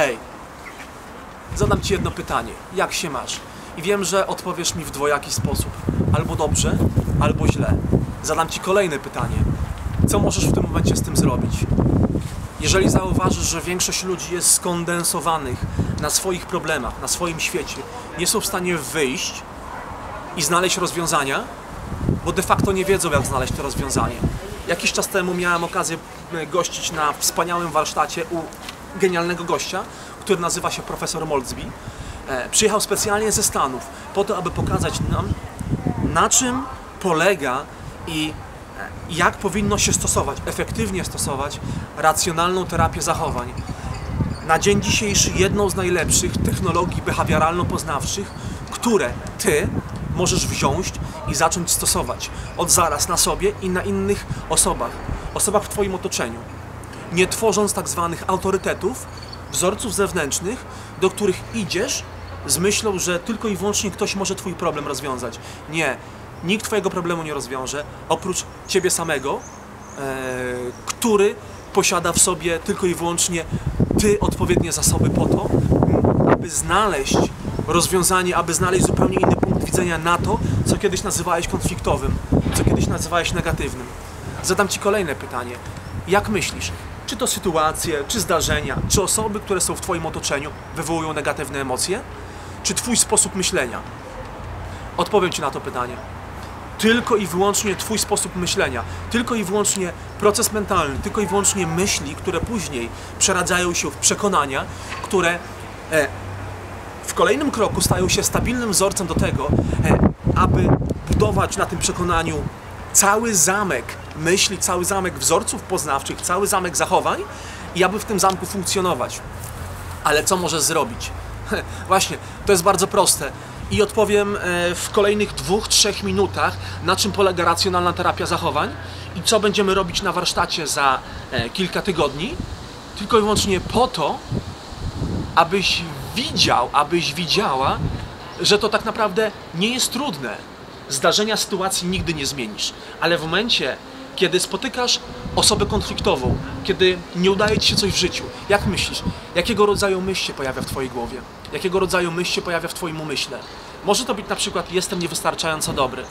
Hej, zadam Ci jedno pytanie. Jak się masz? I wiem, że odpowiesz mi w dwojaki sposób. Albo dobrze, albo źle. Zadam Ci kolejne pytanie. Co możesz w tym momencie z tym zrobić? Jeżeli zauważysz, że większość ludzi jest skondensowanych na swoich problemach, na swoim świecie, nie są w stanie wyjść i znaleźć rozwiązania, bo de facto nie wiedzą, jak znaleźć to rozwiązanie. Jakiś czas temu miałem okazję e, gościć na wspaniałym warsztacie u genialnego gościa, który nazywa się profesor Moldsby. E, Przyjechał specjalnie ze Stanów po to, aby pokazać nam, na czym polega i e, jak powinno się stosować, efektywnie stosować racjonalną terapię zachowań. Na dzień dzisiejszy jedną z najlepszych technologii behawioralno-poznawczych, które ty możesz wziąć i zacząć stosować od zaraz na sobie i na innych osobach, osobach w twoim otoczeniu. Nie tworząc tak zwanych autorytetów, wzorców zewnętrznych, do których idziesz z myślą, że tylko i wyłącznie ktoś może twój problem rozwiązać. Nie, nikt twojego problemu nie rozwiąże, oprócz ciebie samego, e, który posiada w sobie tylko i wyłącznie ty odpowiednie zasoby po to, aby znaleźć rozwiązanie, aby znaleźć zupełnie inny punkt widzenia na to, co kiedyś nazywałeś konfliktowym, co kiedyś nazywałeś negatywnym. Zadam Ci kolejne pytanie. Jak myślisz, czy to sytuacje, czy zdarzenia, czy osoby, które są w Twoim otoczeniu wywołują negatywne emocje? Czy Twój sposób myślenia? Odpowiem Ci na to pytanie tylko i wyłącznie Twój sposób myślenia, tylko i wyłącznie proces mentalny, tylko i wyłącznie myśli, które później przeradzają się w przekonania, które e, w kolejnym kroku stają się stabilnym wzorcem do tego, e, aby budować na tym przekonaniu cały zamek myśli, cały zamek wzorców poznawczych, cały zamek zachowań i aby w tym zamku funkcjonować. Ale co możesz zrobić? Właśnie, to jest bardzo proste. I odpowiem e, w kolejnych dwóch, trzech minutach, na czym polega racjonalna terapia zachowań i co będziemy robić na warsztacie za e, kilka tygodni. Tylko i wyłącznie po to, abyś widział, abyś widziała, że to tak naprawdę nie jest trudne. Zdarzenia, sytuacji nigdy nie zmienisz, ale w momencie, kiedy spotykasz osobę konfliktową, kiedy nie udaje ci się coś w życiu, jak myślisz, jakiego rodzaju myśl się pojawia w twojej głowie? Jakiego rodzaju myśl się pojawia w twoim umyśle? Może to być na przykład jestem niewystarczająco dobry,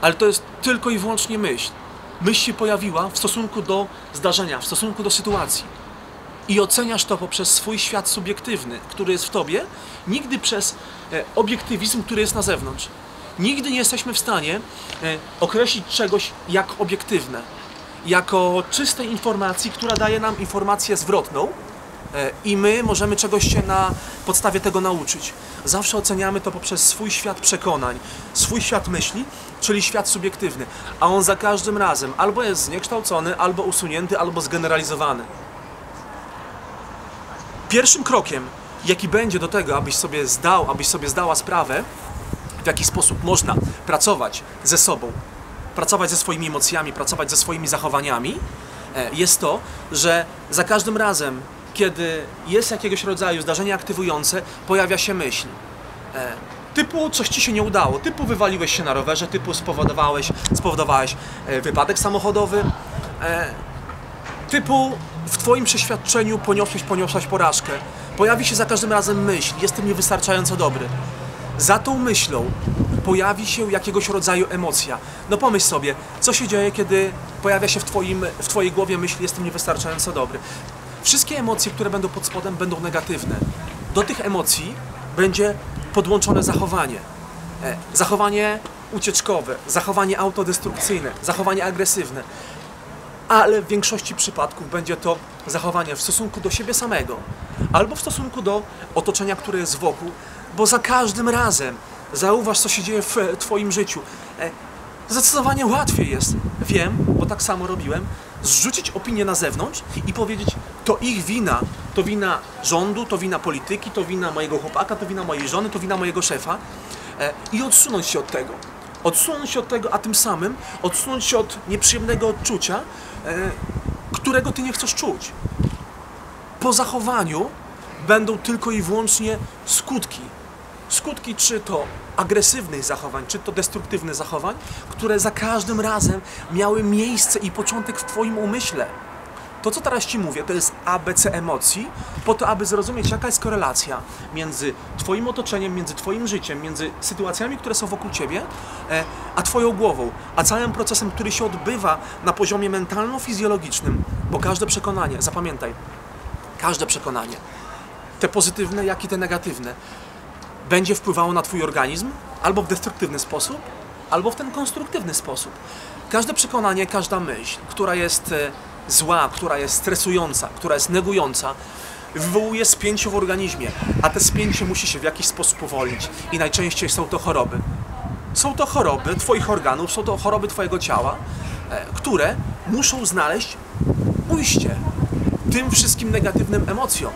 ale to jest tylko i wyłącznie myśl. Myśl się pojawiła w stosunku do zdarzenia, w stosunku do sytuacji i oceniasz to poprzez swój świat subiektywny, który jest w tobie, nigdy przez e, obiektywizm, który jest na zewnątrz. Nigdy nie jesteśmy w stanie e, określić czegoś jak obiektywne, jako czystej informacji, która daje nam informację zwrotną e, i my możemy czegoś się na podstawie tego nauczyć. Zawsze oceniamy to poprzez swój świat przekonań, swój świat myśli, czyli świat subiektywny, a on za każdym razem albo jest zniekształcony, albo usunięty, albo zgeneralizowany. Pierwszym krokiem, jaki będzie do tego, abyś sobie zdał, abyś sobie zdała sprawę, w jaki sposób można pracować ze sobą, pracować ze swoimi emocjami, pracować ze swoimi zachowaniami, e, jest to, że za każdym razem, kiedy jest jakiegoś rodzaju zdarzenie aktywujące, pojawia się myśl. E, Typu coś ci się nie udało, typu wywaliłeś się na rowerze, typu spowodowałeś, spowodowałeś e, wypadek samochodowy, typu w Twoim przeświadczeniu poniosłeś, poniosłaś porażkę. Pojawi się za każdym razem myśl, jestem niewystarczająco dobry. Za tą myślą pojawi się jakiegoś rodzaju emocja. No pomyśl sobie, co się dzieje, kiedy pojawia się w, twoim, w Twojej głowie myśl, jestem niewystarczająco dobry. Wszystkie emocje, które będą pod spodem, będą negatywne. Do tych emocji będzie podłączone zachowanie. E, Zachowanie ucieczkowe, zachowanie autodestrukcyjne, zachowanie agresywne ale w większości przypadków będzie to zachowanie w stosunku do siebie samego albo w stosunku do otoczenia, które jest wokół, bo za każdym razem zauważ, co się dzieje w Twoim życiu. E, Zdecydowanie łatwiej jest, wiem, bo tak samo robiłem, zrzucić opinię na zewnątrz i powiedzieć, to ich wina, to wina rządu, to wina polityki, to wina mojego chłopaka, to wina mojej żony, to wina mojego szefa e, i odsunąć się od tego. Odsunąć się od tego, a tym samym odsunąć się od nieprzyjemnego odczucia, którego ty nie chcesz czuć. Po zachowaniu będą tylko i wyłącznie skutki. Skutki czy to agresywnych zachowań, czy to destruktywnych zachowań, które za każdym razem miały miejsce i początek w Twoim umyśle. To, co teraz Ci mówię, to jest ABC emocji, po to, aby zrozumieć, jaka jest korelacja między Twoim otoczeniem, między Twoim życiem, między sytuacjami, które są wokół Ciebie, e, a Twoją głową, a całym procesem, który się odbywa na poziomie mentalno-fizjologicznym. Bo każde przekonanie, zapamiętaj, każde przekonanie, te pozytywne, jak i te negatywne, będzie wpływało na Twój organizm albo w destruktywny sposób, albo w ten konstruktywny sposób. Każde przekonanie, każda myśl, która jest e, zła, która jest stresująca, która jest negująca, wywołuje spięcie w organizmie, a te spięcie musi się w jakiś sposób powolić i najczęściej są to choroby. Są to choroby Twoich organów, są to choroby Twojego ciała, e, które muszą znaleźć ujście tym wszystkim negatywnym emocjom.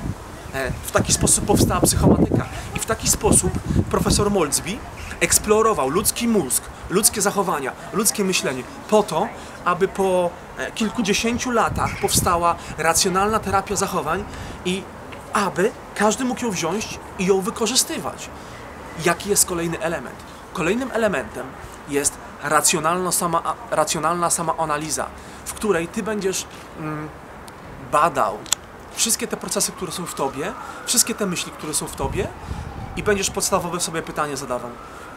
E, W taki sposób powstała psychomatyka i w taki sposób profesor Moldsby eksplorował ludzki mózg, ludzkie zachowania, ludzkie myślenie po to, aby po e, kilkudziesięciu latach powstała racjonalna terapia zachowań i aby każdy mógł ją wziąć i ją wykorzystywać. Jaki jest kolejny element? Kolejnym elementem jest racjonalna sama, racjonalna samoanaliza, w której ty będziesz mm, badał wszystkie te procesy, które są w tobie, wszystkie te myśli, które są w tobie i będziesz podstawowe sobie pytanie zadawał.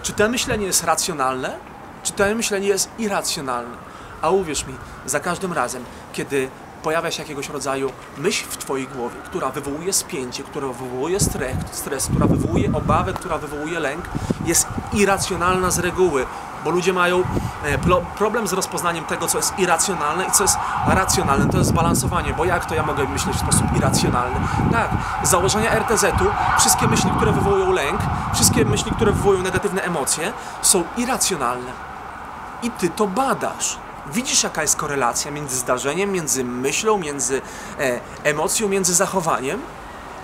Czy to myślenie jest racjonalne, czy to myślenie jest irracjonalne? A uwierz mi, za każdym razem, kiedy pojawia się jakiegoś rodzaju myśl w twojej głowie, która wywołuje spięcie, która wywołuje stres, stres, która wywołuje obawę, która wywołuje lęk, jest irracjonalna z reguły, bo ludzie mają e, problem z rozpoznaniem tego, co jest irracjonalne i co jest racjonalne. To jest zbalansowanie, bo jak to ja mogę myśleć w sposób irracjonalny? Tak, z założenia RTZ-u wszystkie myśli, które wywołują lęk, wszystkie myśli, które wywołują negatywne emocje, są irracjonalne. I ty to badasz. Widzisz, jaka jest korelacja między zdarzeniem, między myślą, między e, emocją, między zachowaniem,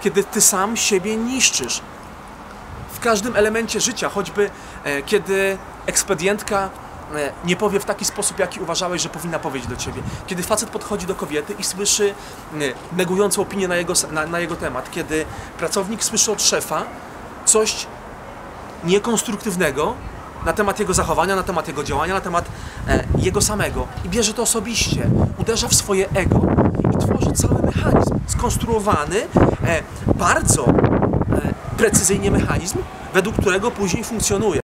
kiedy ty sam siebie niszczysz. W każdym elemencie życia, choćby e, kiedy ekspedientka e, nie powie w taki sposób, jaki uważałeś, że powinna powiedzieć do ciebie. Kiedy facet podchodzi do kobiety i słyszy e, negującą opinię na jego, na, na jego temat. Kiedy pracownik słyszy od szefa coś niekonstruktywnego na temat jego zachowania, na temat jego działania, na temat e, jego samego i bierze to osobiście, uderza w swoje ego i tworzy cały mechanizm skonstruowany, e, bardzo e, precyzyjnie mechanizm, według którego później funkcjonuje.